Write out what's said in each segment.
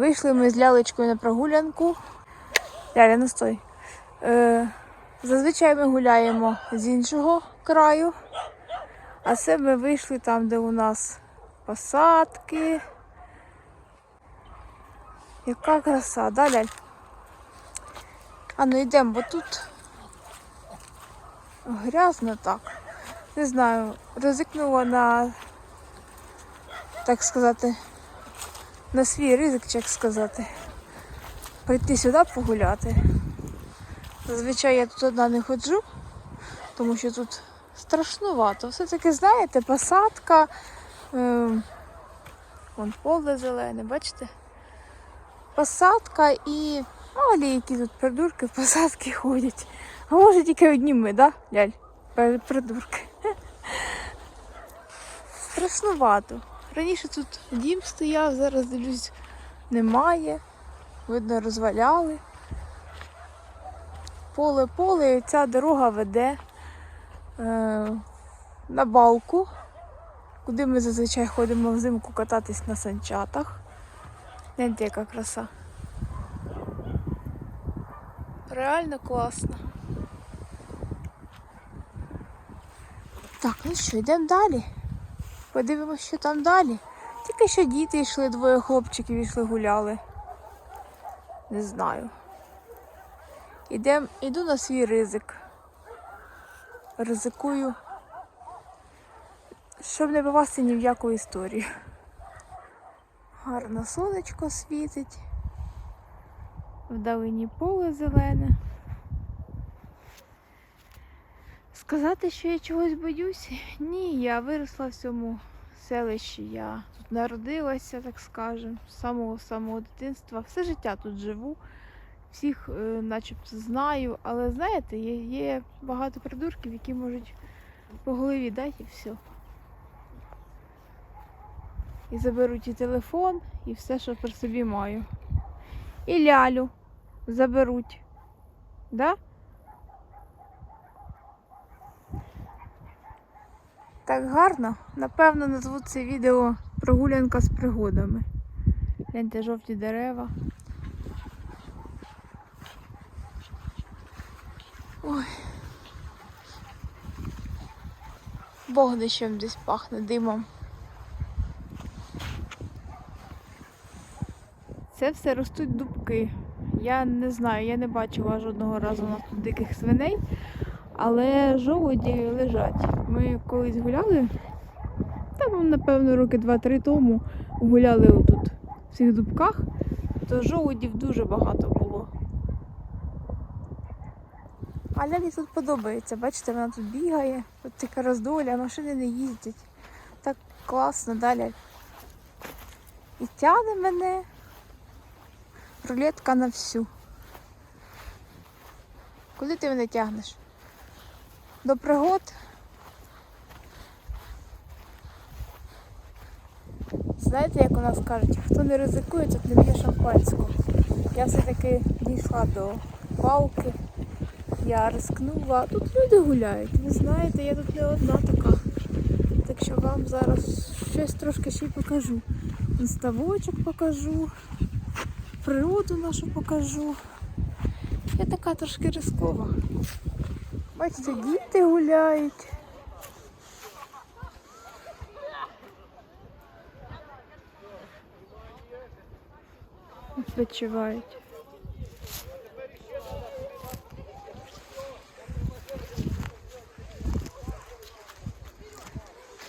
Вийшли ми з лялечкою на прогулянку. Ляля, не стой. Е, зазвичай ми гуляємо з іншого краю, а це ми вийшли там, де у нас посадки. Яка краса, да, Ляль? А ну йдемо, бо тут грязно так. Не знаю, ризикнула на, так сказати, на свій ризик, як сказати, прийти сюди погуляти. Зазвичай я тут одна не ходжу, тому що тут страшнувато. Все-таки, знаєте, посадка, е, вон поле зелене, бачите? Посадка і малі які тут придурки в посадки ходять. А може тільки одні ми, да, ляль? Придурки. Страшнувато. Раніше тут дім стояв, зараз дивлюсь, немає. Видно, розваляли. Поле поле, і ця дорога веде е, на балку, куди ми зазвичай ходимо взимку кататись на санчатах. Гляньте, яка краса. Реально класно. Так, ну що, йдемо далі. Подивимося, що там далі. Тільки що діти йшли, двоє хлопчиків йшли гуляли. Не знаю. Ідем, іду на свій ризик. Ризикую, щоб не попасти ні в яку історію. Гарно сонечко світить. Вдалині поле зелене. Сказати, що я чогось боюсь? Ні, я виросла в цьому селищі. Я тут народилася, так скажемо, з самого самого дитинства. Все життя тут живу. Всіх е, начебто знаю, але знаєте, є, є багато придурків, які можуть по голові дати і все. І заберуть і телефон, і все, що при собі маю. І лялю заберуть. Да? Так гарно. Напевно, назву це відео прогулянка з пригодами. Гляньте жовті дерева. Ой. Вогнищем десь пахне димом. Це все ростуть дубки. Я не знаю, я не бачила жодного разу у нас тут диких свиней, але жолуді лежать. Ми колись гуляли, там, напевно, роки 2-3 тому гуляли отут в цих дубках, то жолудів дуже багато було. А Лялі тут подобається, бачите, вона тут бігає, тут така роздоля, машини не їздять. Так класно далі. І тягне мене. Рулетка на всю. Куди ти мене тягнеш? До пригод? Знаєте, як у нас кажуть, хто не ризикує, тот не п'є шампанського. Я все-таки дійшла до палки. Я рискнула. Тут люди гуляють. Ви знаєте, я тут не одна така. Так що вам зараз щось трошки ще й покажу. Ставочок покажу, природу нашу покажу. Я така трошки рискова. Бачите, діти гуляють. Відпочивають.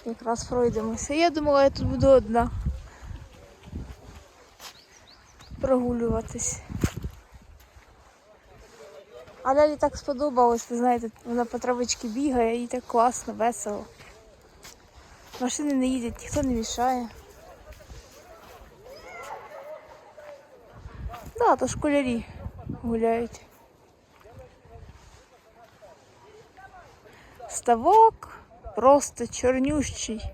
Якраз пройдемося. Я думала, я тут буду одна. Прогулюватись. А Лялі так сподобалось, ви знаєте, вона по травичці бігає і так класно, весело. Машини не їдять, ніхто не мішає. Да, то школярі гуляють. Ставок просто чорнющий.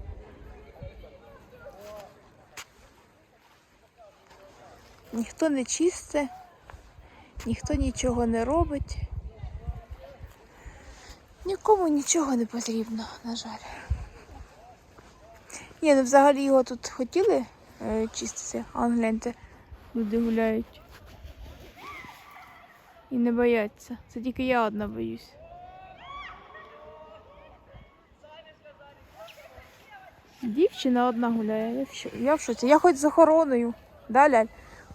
Ніхто не чисте, ніхто нічого не робить. Нікому нічого не потрібно, на жаль. Ні, ну взагалі його тут хотіли е, чистити, а гляньте, люди гуляють. І не бояться. Це тільки я одна боюсь. Дівчина одна гуляє. Я в шоці. Я хоч з охороною. Да, Ляль?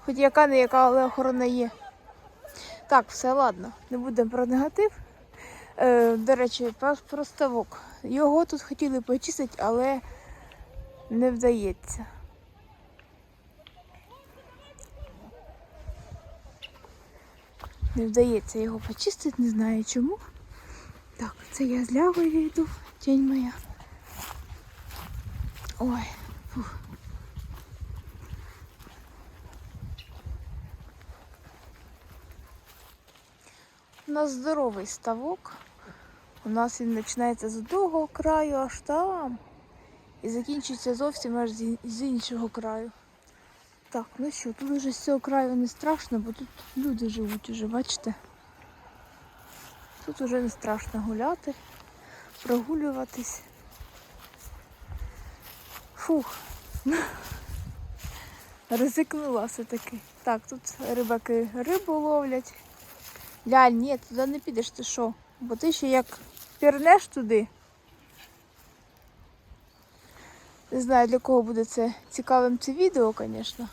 Хоч яка не яка, але охорона є. Так, все ладно. Не будемо про негатив. Е, до речі, про, ставок. Його тут хотіли почистити, але не вдається. Не вдається його почистити, не знаю чому. Так, це я з лявою йду, тінь моя. Ой, У нас здоровий ставок. У нас він починається з того краю аж там. І закінчується зовсім аж з іншого краю. Так, ну що, тут уже з цього краю не страшно, бо тут люди живуть уже, бачите? Тут уже не страшно гуляти, прогулюватись. Фух. Ризикнула все-таки. Так, тут рибаки рибу ловлять. Ляль, ні, туди не підеш, ти що? Бо ти ще як пірнеш туди. Не знаю, для кого буде це цікавим це відео, звісно.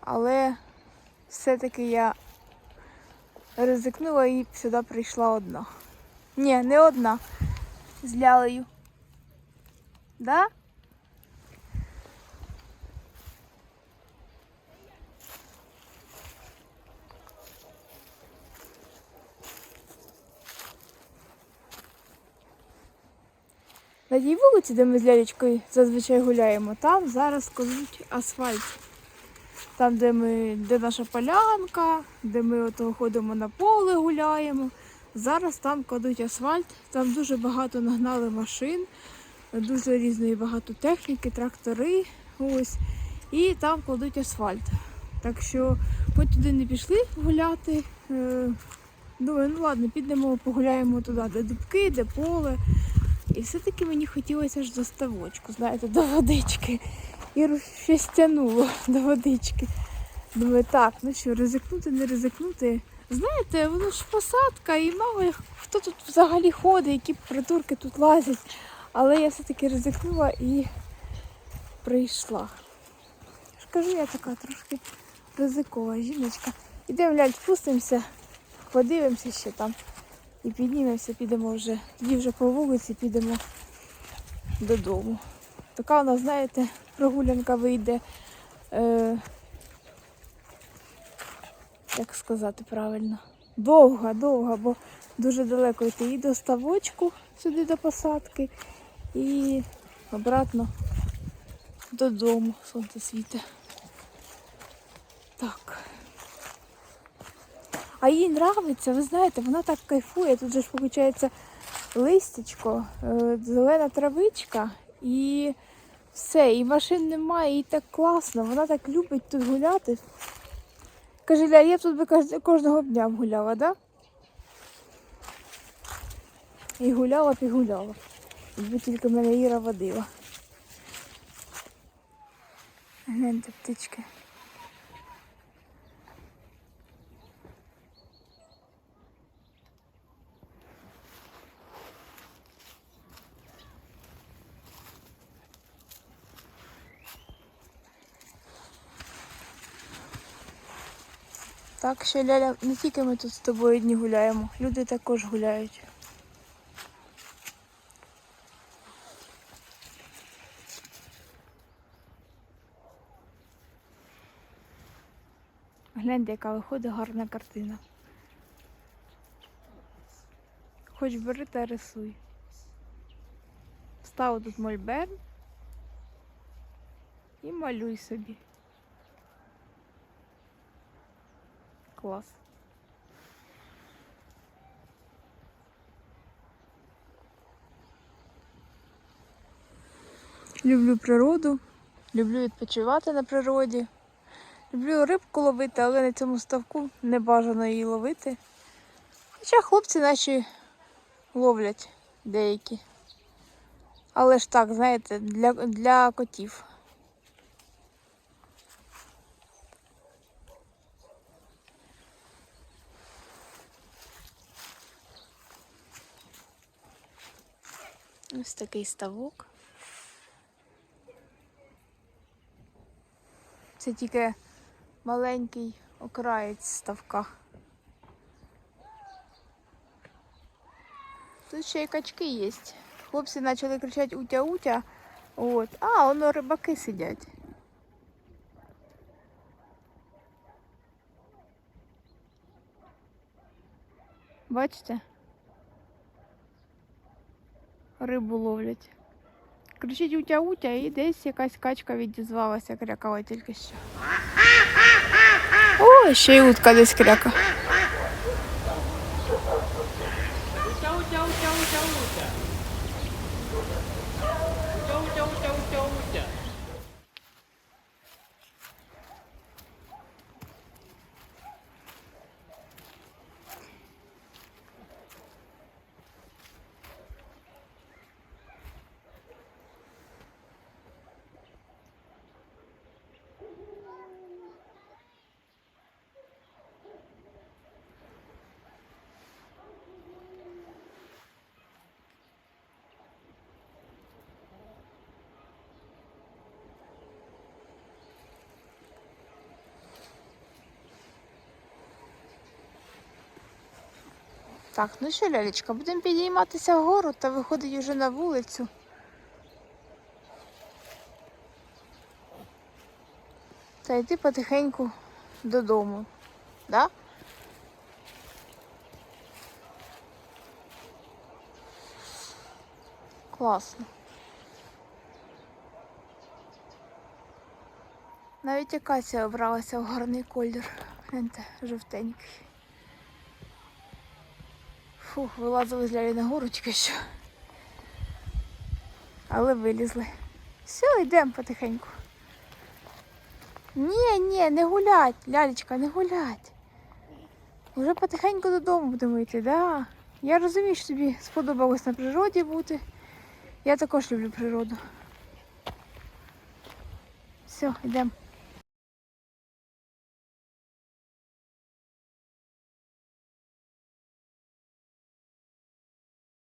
Але все-таки я ризикнула і сюди прийшла одна. Ні, не одна. З лялею. Да? На тій вулиці, де ми з лялечкою зазвичай гуляємо, там зараз кладуть асфальт. Там, де ми, де наша полянка, де ми ото ходимо на поле гуляємо. Зараз там кладуть асфальт, там дуже багато нагнали машин, дуже різної багато техніки, трактори. Ось. І там кладуть асфальт. Так що ми туди не пішли гуляти. Е, Думаю, ну ладно, підемо погуляємо туди, де дубки, де поле. І все-таки мені хотілося ж до ставочку, знаєте, до водички. І щось тянуло до водички. Думаю, так, ну що, ризикнути, не ризикнути. Знаєте, воно ж посадка і мало хто тут взагалі ходить, які придурки тут лазять. Але я все-таки ризикнула і прийшла. Кажу, я така трошки ризикова жіночка. Ідемо, ляль, спустимося, подивимося ще там. І піднімемося, підемо вже, тоді вже по вулиці підемо додому. Така у нас, знаєте, прогулянка вийде, е, як сказати правильно, довга, довга, бо дуже далеко йти і до ставочку сюди до посадки, і обратно додому сонце світе. Так. А їй нравиться, ви знаєте, вона так кайфує. Тут же ж виходить листячко, е, зелена травичка і все, і машин немає, і так класно. Вона так любить тут гуляти. Каже, Ля, я тут би кожного дня гуляла, да? І гуляла б і гуляла. Якби тільки мене Іра водила. Гляньте, птички. Так що Ляля, не тільки ми тут з тобою одні гуляємо, люди також гуляють. Гляньте, яка виходить гарна картина. Хоч бери та рисуй. Став тут мольберт і малюй собі. Клас. Люблю природу, люблю відпочивати на природі. Люблю рибку ловити, але на цьому ставку не бажано її ловити. Хоча хлопці наші ловлять деякі. Але ж так, знаєте, для, для котів. Такий ставок. Це тільки маленький окраєць ставка. Тут ще й качки є. Хлопці почали кричати утя-утя. От. А, воно рибаки сидять. Бачите? Рибу ловлять. Кричить утя-утя і десь якась качка відізвалася, крякала тільки що. О, ще й утка десь кряка. Утя, Так, ну що, лялечка, будемо підійматися вгору та виходить уже на вулицю. Та йти потихеньку додому. Да? Класно. Навіть акація обралася в гарний колір. Гляньте, жовтенький. Фух, вилазили з лялі на гору тільки що. Але вилізли. Все, йдемо потихеньку. Ні, ні, не гулять, лялечка, не гулять. Уже потихеньку додому будемо йти, да. Я розумію, що тобі сподобалось на природі бути. Я також люблю природу. Все, йдемо.